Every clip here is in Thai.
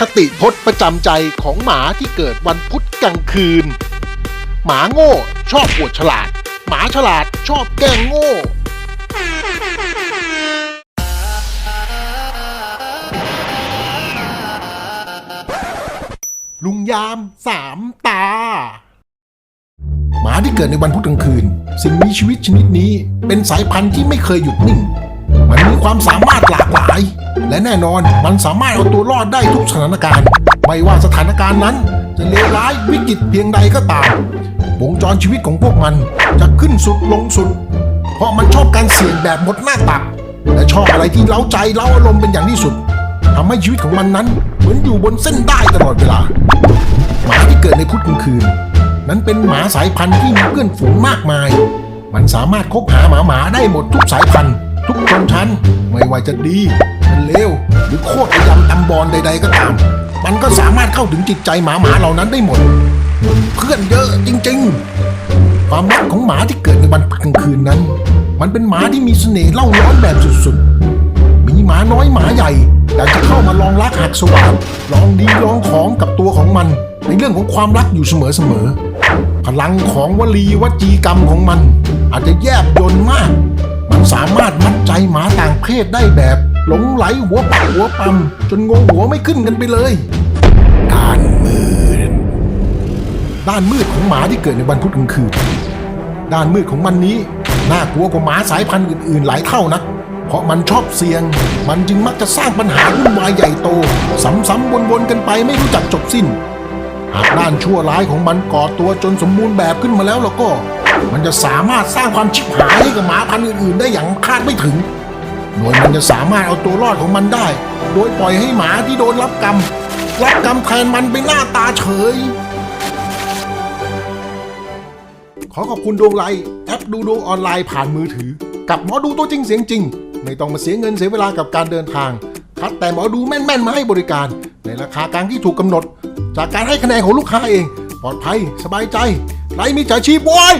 คติพจน์ประจำใจของหมาที่เกิดวันพุธกลางคืน หมาโง่ชอบอวดฉลาด หมาฉลาดชอบแกล้งโง่ ลุงยามสามตา หมาที่เกิดในวันพุธกลางคืน สิ่งมีชีวิตชนิดนี้เป็นสายพันธุ์ที่ไม่เคยหยุดนิ่ง มันมีความสามารถหลากหลาย และแน่นอนมันสามารถเอาตัวรอดได้ทุกสถานการณ์ ไม่ว่าสถานการณ์นั้น จะเลวร้ายวิกฤตเพียงใดก็ตามวงจรชีวิตของพวกมันจะขึ้นสุดลงสุด เพราะมันชอบการเสี่ยงแบบหมดหน้าตัก และชอบอะไรที่เล้าใจเล้าอารมณ์เป็นอย่างที่สุดทำให้ชีวิตของมันนั้น เหมือนอยู่บนเส้นได้ตลอดเวลา หมาที่เกิดในพุธกลางคืน นั้นเป็นหมาสายพันธุ์ที่มีเพื่อนฝูงมากมาย มันสามารถคบหาหมาหมาได้หมดทุกสายพันธุ์ ทุกชนชั้น ไม่ว่าจะดี จะเลวหรือโคตรยำตำบอลใด ๆ ก็ตาม มันก็สามารถเข้าถึงจิตใจหมาหมาเหล่านั้นได้หมด เพื่อนเยอะจริง ๆ ความรักของหมาที่เกิดในวันกลางคืนนั้น มันเป็นหมาที่มีเสน่ห์เล่าร้อนแบบสุดๆ มีหมาน้อยหมาใหญ่อยากจะเข้ามาลองรักหักสวาดลองดีลองของกับตัวของมัน ในเรื่องของความรักอยู่เสมอๆพลังของวลีวจีกรรมของมัน อาจจะแยบยนต์มาก มันสามารถมัดใจหมาต่างเพศได้แบบ หลงไหลหัวปักหัวปั๊มจนงงหัวไม่ขึ้นกันไปเลย ด้านมืด ด้านมืดของหมาที่เกิดในวันพุธกลางคืน ด้านมืดของมันนี้น่ากลัวกว่าหมาสายพันธุ์อื่นๆ หลายเท่านะ เพราะมันชอบเสี่ยง มันจึงมักจะสร้างปัญหาวุ่นวายใหญ่โต ซ้ำๆวนๆกันไปไม่รู้จักจบสิ้น หากด้านชั่วร้ายของมันก่อตัวจนสมบูรณ์แบบขึ้นมาแล้วแล้วก็ มันจะสามารถสร้างความชิบหายให้กับหมาพันธุ์อื่นๆ ได้อย่างคาดไม่ถึง โดยมันจะสามารถเอาตัวรอดของมันได้ โดยปล่อยให้หมาที่โดนรับกรรมรับกรรมแทนมันไปหน้าตาเฉย ขอขอบคุณดวงไลน์แอปดูดวงออนไลน์ผ่านมือถือ กับหมอดูตัวจริงเสียงจริง ไม่ต้องมาเสียเงินเสียเวลากับการเดินทาง คัดแต่หมอดูแม่นๆมาให้บริการ ในราคากลางที่ถูกกำหนด จากการให้คะแนนของลูกค้าเอง ปลอดภัย สบายใจไร้มีจ่าชีพบอย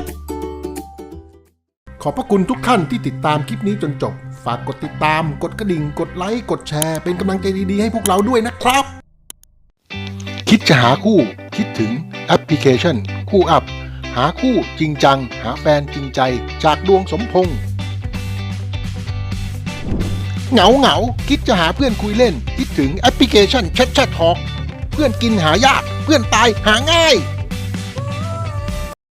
ขอบพระคุณทุกท่านที่ติดตามคลิปนี้จนจบ ฝากกดติดตาม กดกระดิ่ง กดไลค์ กดแชร์ เป็นกำลังใจดีๆ ให้พวกเราด้วยนะครับ คิดจะหาคู่ คิดถึงแอปพลิเคชัน คู่อัพ หาคู่จริงจัง หาแฟนจริงใจ จากดวงสมพงษ์เหงาเหงาคิดจะหาเพื่อนคุยเล่น คิดถึงแอปพลิเคชันแชทแชททอกเพื่อนกินหายาก เพื่อนตายหาง่าย